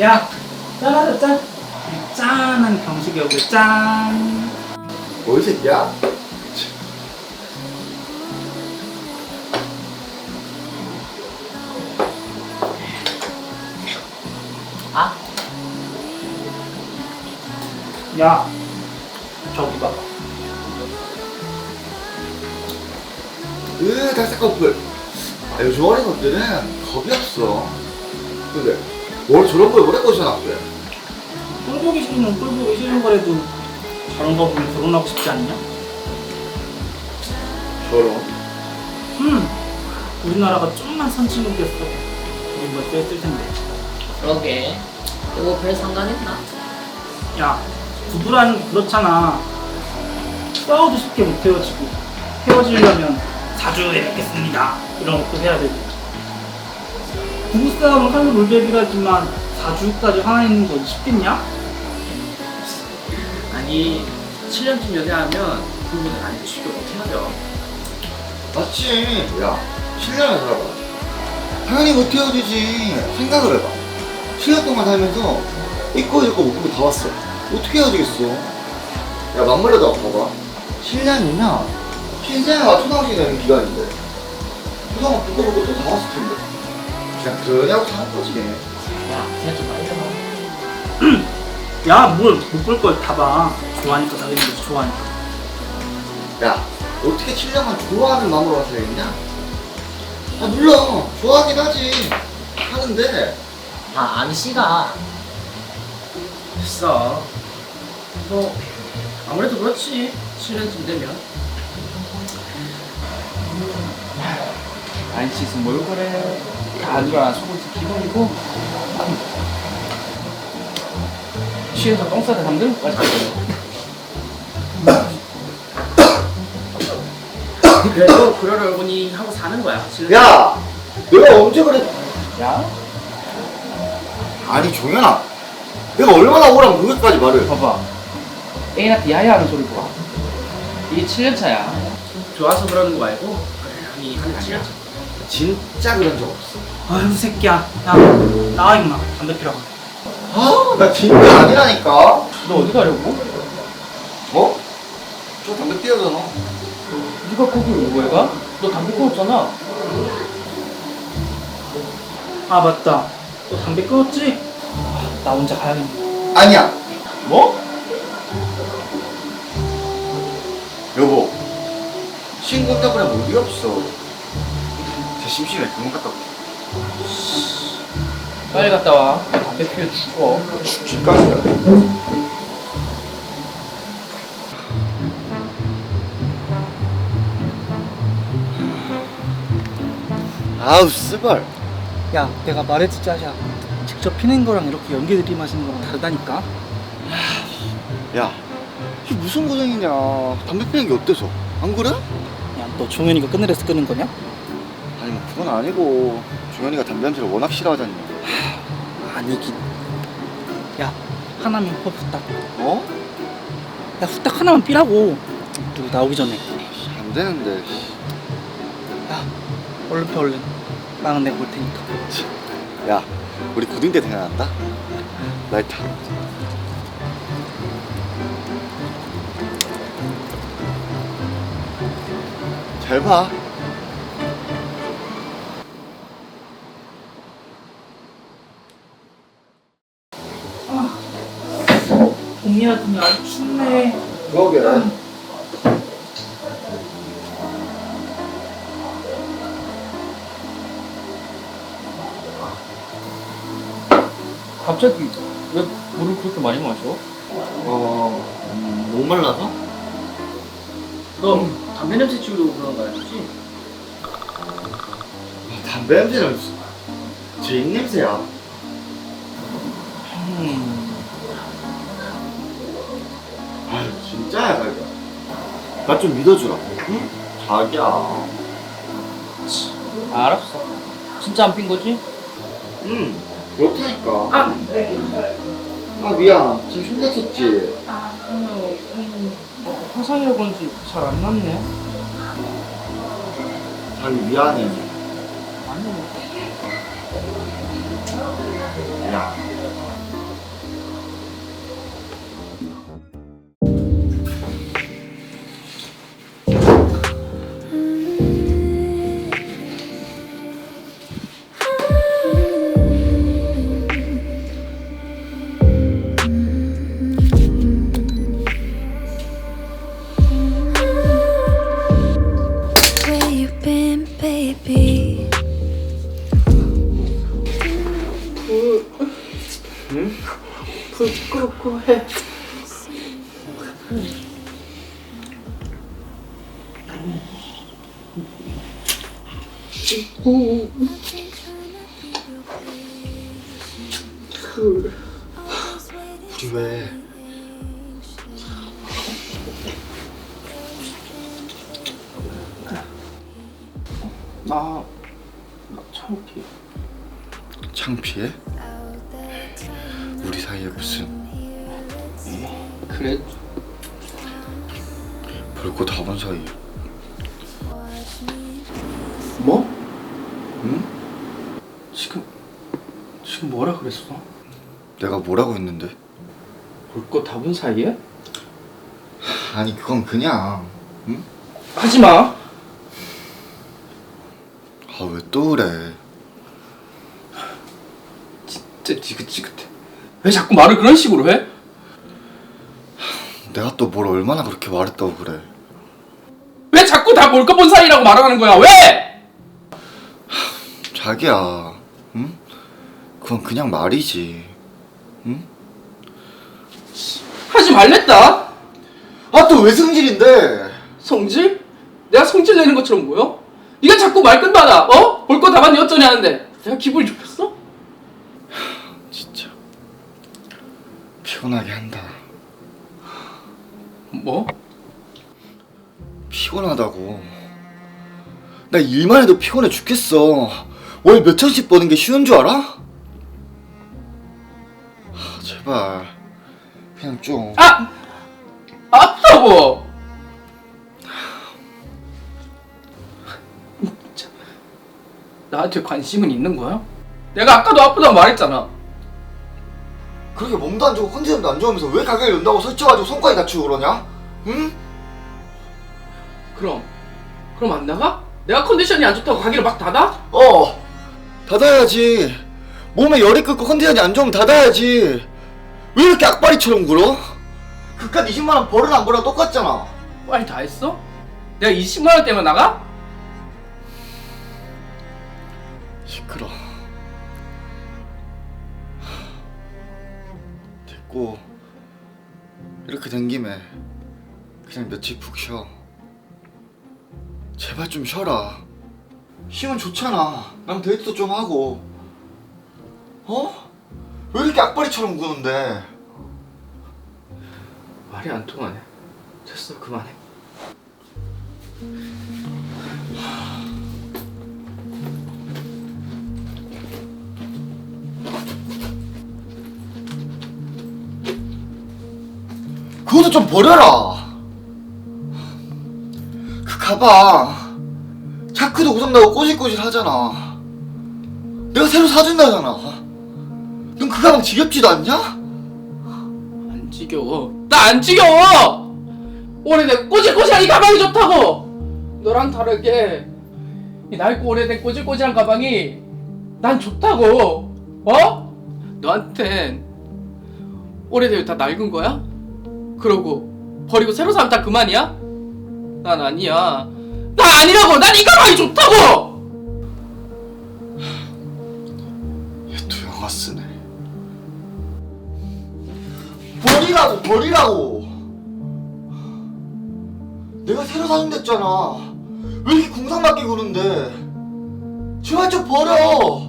야, 짠하자, 짠. 이 짠한 경식이 얼굴 짠. 뭐이 새끼야? 아, 야, 저기 봐봐. 으 달색 커플 아, 요즘 어린 것들은 겁이 없어 근데 뭘 저런 걸 오래 꼬셔놨대 꼴 보기 싫으면 꼴 보기 싫은 거라도 저런 거 보면 결혼하고 싶지 않냐? 저런 음, 우리나라가 좀만 선진국이었어. 우리 뭐 떼쓸 텐데. 그러게. 이거 별 상관있나? 야, 게 그렇잖아. 싸워도 쉽게 못 헤어지고 헤어지려면 사주에 뵙겠습니다. 이런 것도 해야 되고. 부부싸움은 칼로 물베기라지만 사주까지 하나 있는 건 쉽겠냐? 아니 7년쯤 연애하면 부부는 안 쉽게 못 헤어져 맞지. 야 7년을 살아봐. 당연히 못 헤어지지. 생각을 해봐. 7년 동안 살면서 잊고 잊고 못 보고 다 왔어. 어떻게 헤어지겠어? 야 맞물려도 봐봐. 7년이면 신생아가 초등학생이 되는 기간인데. 초등학교 붙고 붙고 또다 왔을 텐데 그냥 그러냐고 사는 거지. 야, 그냥 좀 많이 해봐. 야, 뭘 못 볼 걸 다 봐. 좋아하니까 거지, 좋아하니까. 야 어떻게 7년만 좋아하는 마음으로 살겠냐? 아 물론 좋아하긴 하지. 하는데. 아, 암씨가. 됐어. 뭐 아무래도 그렇지. 7년쯤 되면. 안 씻은 뭘 그래 가누라 속옷이 기본이고 취해서 똥 것까지 가요. 그래도 그러려니 하고 사는 거야 7년 야! 내가 언제 그래 야? 아니 종현아 내가 얼마나 오라면 그것까지 말을. 봐봐. 애인한테 야야 하는 소리 봐. 이게 7년 차야. 좋아서 그러는 거 말고 그러려니 하는 7년 진짜 그런 적 없어 아유, 새끼야. 야, 나와, 임마. 담배 피러 가. 아나 진짜 아니라니까 너 어디 가려고? 어? 저 담배 피우잖아 네가 거기 왜 가? 너 담배 끊었잖아 아, 맞다. 너 담배 끊었지? 아, 나 혼자 가야겠네. 아니야 뭐? 여보 신고 때문에 뭐 일이 없어 제 심심해 그만 갔다 올게 빨리 갔다 와 담배 피워 죽어 집까지야 아우 스발 야, 내가 말했지, 짜샤. 직접 피는 거랑 이렇게 연기 들이마시는 거랑 다르다니까? 야 이게 무슨 고생이냐 담배 피는 게 어때서 안 그래? 야, 너 종현이가 끊으래서 끊은 거냐? 그건 아니고 종현이가 담배 냄새를 워낙 싫어하잖니 아니긴. 야, 하나만 퍼 후딱. 어? 야, 후딱 하나만 삐라고. 누구 나오기 전에. 안 되는데 야, 얼른 펴, 얼른. 나는 내가 볼 테니까. 야 우리 고딩 때 생각난다 라이터 잘봐 봄이라더니 아주 춥네. 그러게 갑자기 왜 물을 그렇게 많이 마셔? 어... 음, 목말라서? 너 담배 냄새 치우려고 그런 거 아니지? 담배 냄새는 제 입냄새야 진짜야 자기야 나 좀 믿어주라. 응? 자기야. 알았어. 진짜 안 핀 거지? 응 그렇다니까. 아! 아 미안. 좀 힘들었지. 화상이라고 하는지 잘 안 났네. 자기 미안해. 아니 야 해. 우리 왜 나, 나 창피. 창피해? 우리 사이에 무슨 그래, 별거 다 본 사이 뭐? 응? 지금, 지금 뭐라 그랬어? 내가 뭐라고 했는데? 볼 거 다 본 사이에? 아니 그건 그냥 응? 하지 마. 아 왜 또 그래 진짜 지긋지긋해. 왜 자꾸 말을 그런 식으로 해? 내가 또 뭘 얼마나 그렇게 말했다고 그래 왜 자꾸 다볼거본 사이라고 말하는 거야? 왜? 자기야 응? 그건 그냥 말이지 응? 하지 말랬다. 아 또왜 승질인데 성질? 내가 성질 내는 것처럼 보여? 네가 자꾸 말 끝마다 어? 볼 거 다 봤니 어쩌니 하는데 내가 기분이 좋겠어? 진짜 피곤하게 한다 뭐? 피곤하다고 나 일만 해도 피곤해 죽겠어 월 몇 천씩 버는 게 쉬운 줄 알아? 아, 제발 그냥 좀 아! 아프다고! 나한테 관심은 있는 거야? 내가 아까도 아프다고 말했잖아 그렇게 몸도 안 좋고 컨디션도 안 좋으면서 왜 가게를 연다고 설쳐가지고 손까지 다치고 그러냐? 응? 그럼 그럼 안 나가? 내가 컨디션이 안 좋다고 가게를 막 닫아? 어 닫아야지 몸에 열이 끓고 컨디션이 안 좋으면 닫아야지 왜 이렇게 악바리처럼 굴어? 그깟 20만원 벌은 안 벌어 똑같잖아 빨리 다 했어? 내가 20만 원 때문에 나가? 시끄러 됐고 이렇게 된 김에 그냥 며칠 푹 쉬어. 제발 좀 쉬어라. 쉬면 좋잖아. 난 데이트도 좀 하고. 어? 왜 이렇게 악바리처럼 구는데? 말이 안 통하네 됐어 그만해 그것도 좀 버려라. 그 가방 자크도 고장나고 꼬질꼬질 하잖아. 내가 새로 사준다잖아. 넌 그 가방 지겹지도 않냐? 안 지겨워. 나 안 지겨워! 오래된 꼬질꼬질한 이 가방이 좋다고! 너랑 다르게 이 낡고 오래된 꼬질꼬질한 가방이 난 좋다고! 어? 너한텐 오래되면 다 낡은 거야? 그러고 버리고 새로 사면 다 그만이야? 난 아니야. 난 아니라고! 난 이 가방이 좋다고! 얘또 영화 쓰네. 버리라고 버리라고! 내가 새로 사준댔잖아. 왜 이렇게 궁상맞게 구는데? 제발 좀 버려!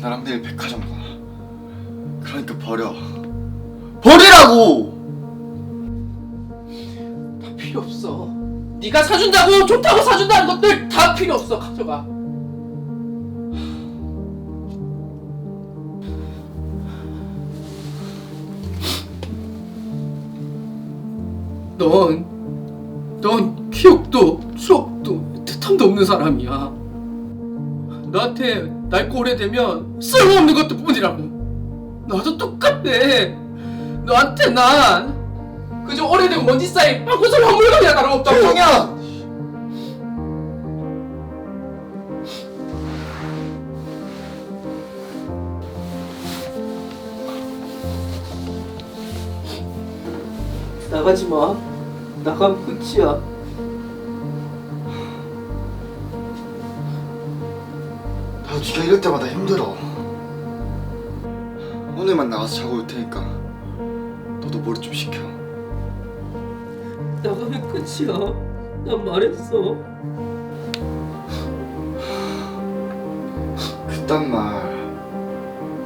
나랑 내일 백화점 가. 그러니까 버려 버리라고 다 필요 없어 네가 사준다고 좋다고 사준다는 것들 다 필요 없어 가져가 넌, 넌 기억도 추억도 뜻함도 없는 사람이야. 너한테 낡고 오래되면 쓸모없는 것도 뿐이라고. 나도 똑같네. 너한테 난 그저 오래된 먼지 쌓인 방구석 허물건이나 다름없다고. 대성현 나가지 마. 나가면 끝이야. 나도 네가 이럴 때마다 힘들어 오늘만 나가서 자고 올 테니까 너도 머리 좀 식혀. 나가면 끝이야. 난 말했어. 그딴 말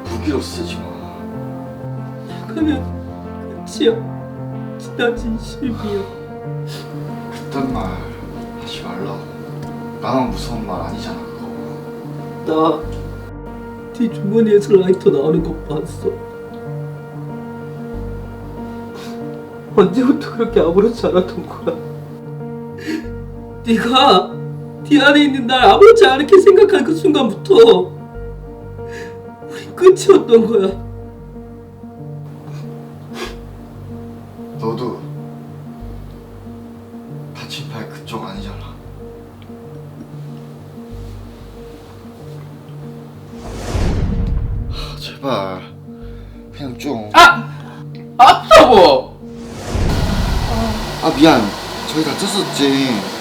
무기로 쓰지 마. 나가면 끝이야. 나 진심이야. 그딴 말 하지 말라고. 나만 무서운 말 아니잖아 그거. 나 네 주머니에서 라이터 나오는 거 봤어. 언제부터 그렇게 아무렇지 않았던 거야? 네가 네 안에 있는 날 아무렇지 않게 생각한 그 순간부터 우리 끝이었던 거야. 너도 저희 다쳤었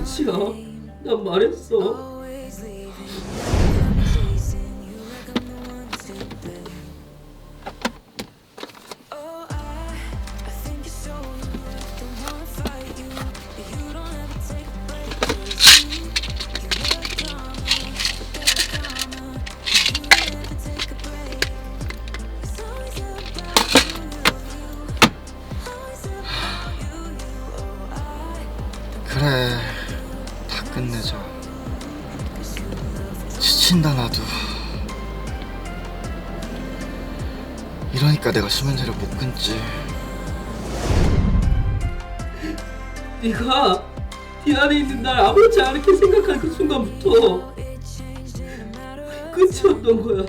you. Oh, I. 그래 다 끝내자. 지친다 나도. 이러니까 내가 수면제를 못 끊지. 네가 네 안에 있는 날 아무렇지 않게 생각한 그 순간부터 끝이었던 거야.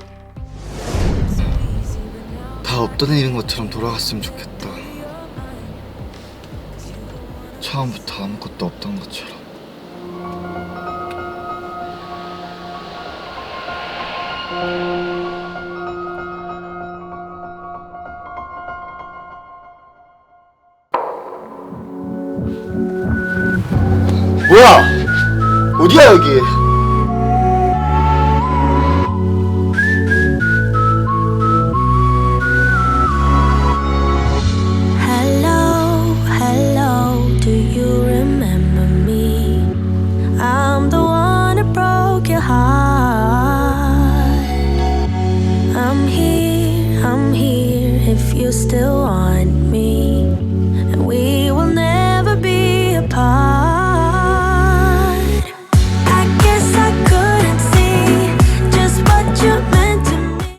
다 없던 일인 것처럼 돌아갔으면 좋겠다. 처음부터 아무것도 없던 것처럼. 뭐야? 어디야 여기?